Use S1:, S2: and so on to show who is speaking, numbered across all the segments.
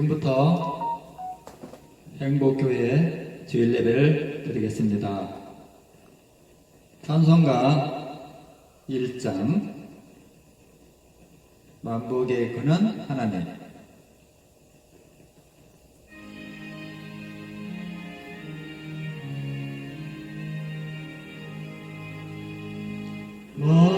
S1: 지금부터 행복교회 주일 예배를 드리겠습니다. 찬송가 1장 만복의 그는 하나님
S2: 와.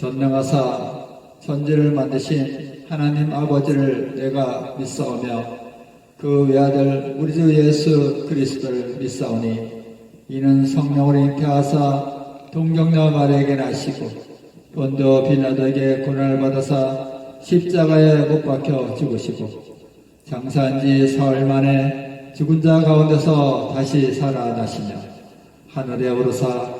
S1: 전능하사 천지를 만드신 하나님 아버지를 내가 믿사오며 그 외아들 우리 주 예수 그리스도를 믿사오니 이는 성령으로 잉태하사 동정녀 마리에게 나시고 본도 빌라도에게 고난을 받아사 십자가에 못 박혀 죽으시고 장사한 지 사흘 만에 죽은 자 가운데서 다시 살아나시며 하늘에 오르사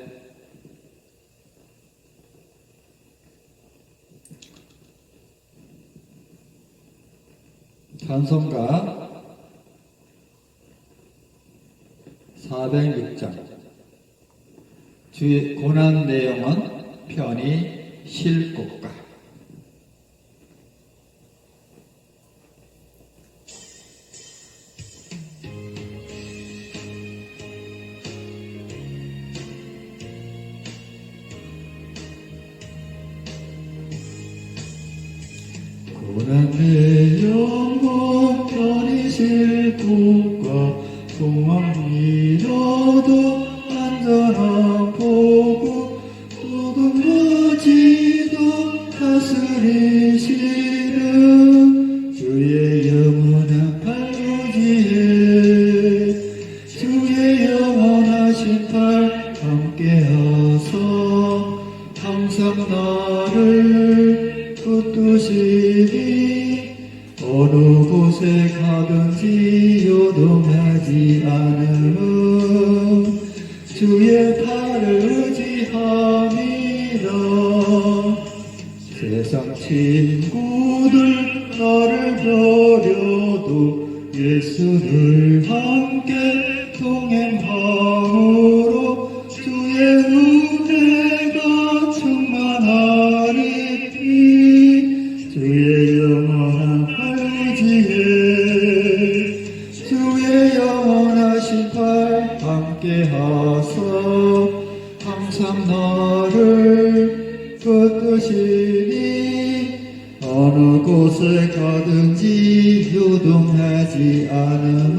S1: 찬송가 406장. 주의 고난 내용은 편히 실곡가
S2: 고 안전한 보고 모든 가지도 다스리시는 주의 영원한 발로지에 주의 영원하신 팔 함께하사 항상 나를 붙드시니 어느 곳에 가든지 요동 예수를 함께 동행함으로 주의 은혜가 충만하리니 주의 영원한 팔지에 주의 영원하신 팔 함께하사 항상 나를 붙드시니 곳에 가든지 요동하지 않음은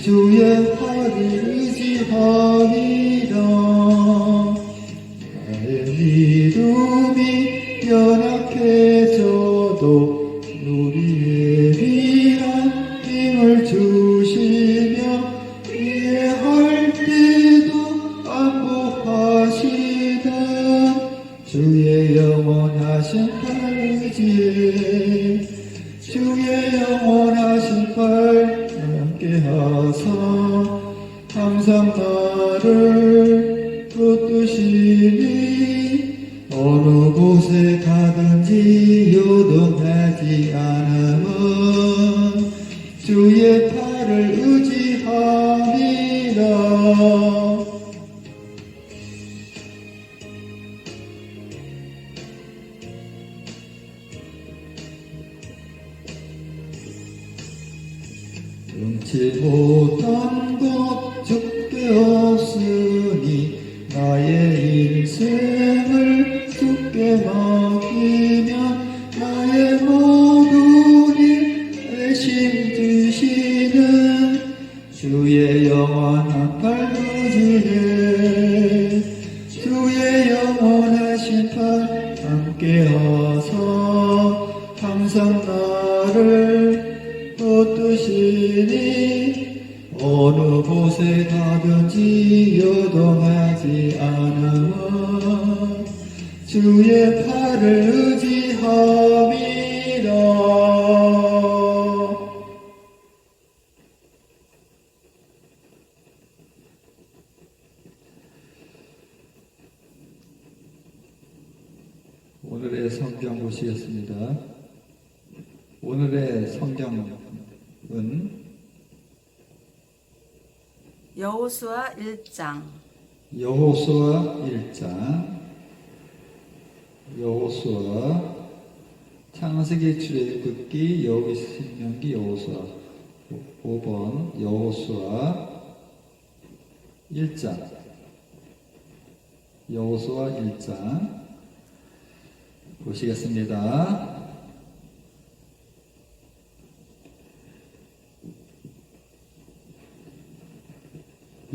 S2: 주의 팔을 의지하리라. 나의 믿음이 연약해져도 함께 하사 항상 나를 붙드시니 어느 곳에 가든 능치 못한 것 죽게 없으
S3: 곳에 가든지 요동하지 않으면 주의 팔을 의지함이라
S2: 오늘의 성경 보시겠습니다. 오늘의 성경은
S4: 여호수아 1장.
S2: 여호수아 1장. 여호수아 창세기 출애굽기 신명기 여호수아. 5번 여호수아 1장. 여호수아 1장 보시겠습니다.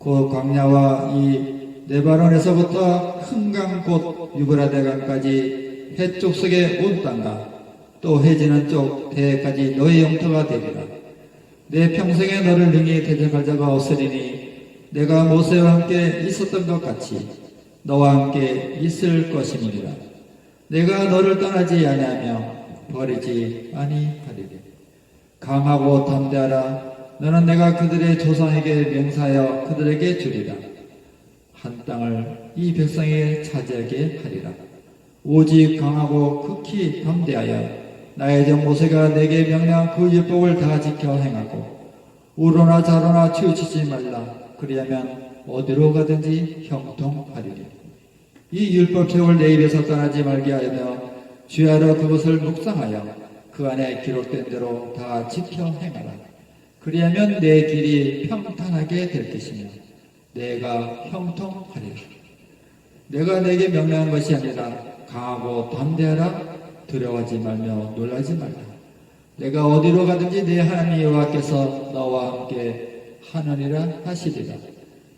S2: 그 광야와 이 네바론에서부터 흥강 곧 유브라데강까지 해쪽 속에 온 땅과 또 해지는 쪽 대해까지 너희 영토가 되리라. 내 평생에 너를 능히 대적할 자가 없으리니 내가 모세와 함께 있었던 것 같이 너와 함께 있을 것임이니라. 내가 너를 떠나지 아니하며 버리지 아니하리니 강하고 담대하라. 너는 내가 그들의 조상에게 명사하여 그들에게 주리라. 한 땅을 이 백성에게 차지하게 하리라. 오직 강하고 극히 담대하여 나의 종 모세가 내게 명령한 그 율법을 다 지켜 행하고 우로나 자로나 치우치지 말라. 그리하면 어디로 가든지 형통하리라. 이 율법책을 내 입에서 떠나지 말게 하며 주야로 그것을 묵상하여 그 안에 기록된 대로 다 지켜 행하라. 그리하면 내 길이 평탄하게 될 것이며 내가 형통하리라. 내가 내게 명령한 것이 아니라 강하고 담대하라 두려워하지 말며 놀라지 말라. 내가 어디로 가든지 내 하나님 여호와께서 너와 함께 하느니라 하시리라.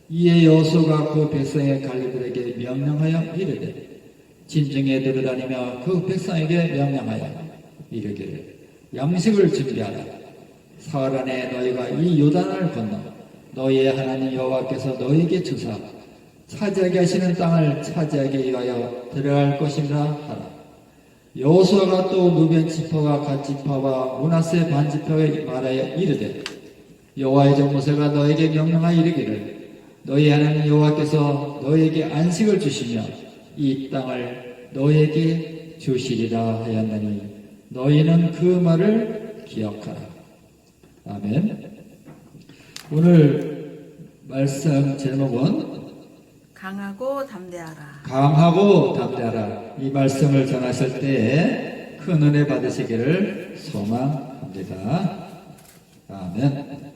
S2: 이에 여호수가 그 백성의 관리들에게 명령하여 이르되 진정에 들어다니며 그 백성에게 명령하여 이르기를 양식을 준비하라. 사흘 안에 너희가 이 요단을 건너 너희의 하나님 여호와께서 너희에게 주사 차지하게 하시는 땅을 차지하게 위하여 들어갈 것이라 하라. 여호수아가 또 누벤 지파와 갓 지파와 문하세 반 지파에 말하여 이르되 여호와의 종 모세가 너에게 명령하여 이르기를 너희 하나님 여호와께서 너에게 안식을 주시며 이 땅을 너에게 주시리라 하였나니 너희는 그 말을 기억하라. 아멘. 오늘 말씀 제목은
S4: 강하고 담대하라
S2: 강하고 담대하라. 이 말씀을 전하실 때에 큰 은혜 받으시기를 소망합니다. 아멘.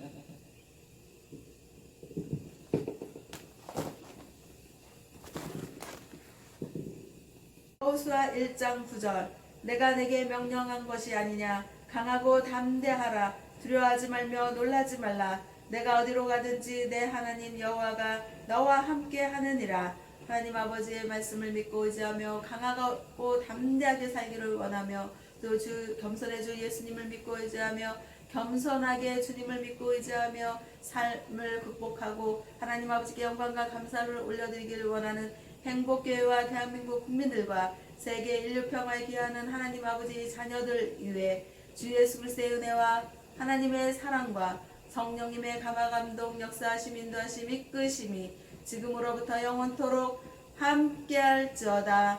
S4: 여호수아 1장 9절 내가 내게 명령한 것이 아니냐 강하고 담대하라 두려워하지 말며 놀라지 말라. 내가 어디로 가든지 내 하나님 여호와가 너와 함께 하느니라. 하나님 아버지의 말씀을 믿고 의지하며 강하고 담대하게 살기를 원하며 또 주 겸손의 주 예수님을 믿고 의지하며 겸손하게 주님을 믿고 의지하며 삶을 극복하고 하나님 아버지께 영광과 감사를 올려드리기를 원하는 행복교회와 대한민국 국민들과 세계 인류 평화에 기하는 하나님 아버지 자녀들 위해 주 예수 그리스도의 은혜와 하나님의 사랑과 성령님의 감화 감동 역사하심 인도하심 이끄심이 지금으로부터 영원토록 함께할지어다.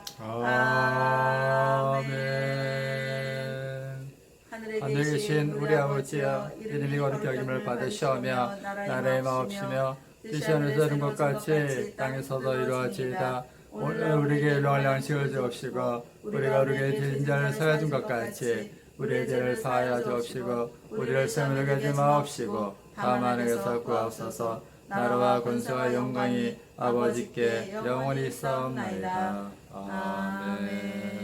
S4: 아멘.
S5: 하늘에 계신 우리 아버지여 이름이 거룩히 여김을 받으시오며 나라의 마옵시며 뜻이 하늘에서 이룬 것 같이 땅에서도 이루어지이다. 오늘 우리에게 일용할 양식을 주옵시고 우리가 우리에게 죄진 자를 사하여 준것 같이 우리의 죄를 사하여 주옵시고 우리를 세물게 하지 마옵시고
S2: 하만에게서 구하옵소서. 나라와 권세와 영광이 아버지께 영원히 있사옵나이다. 아멘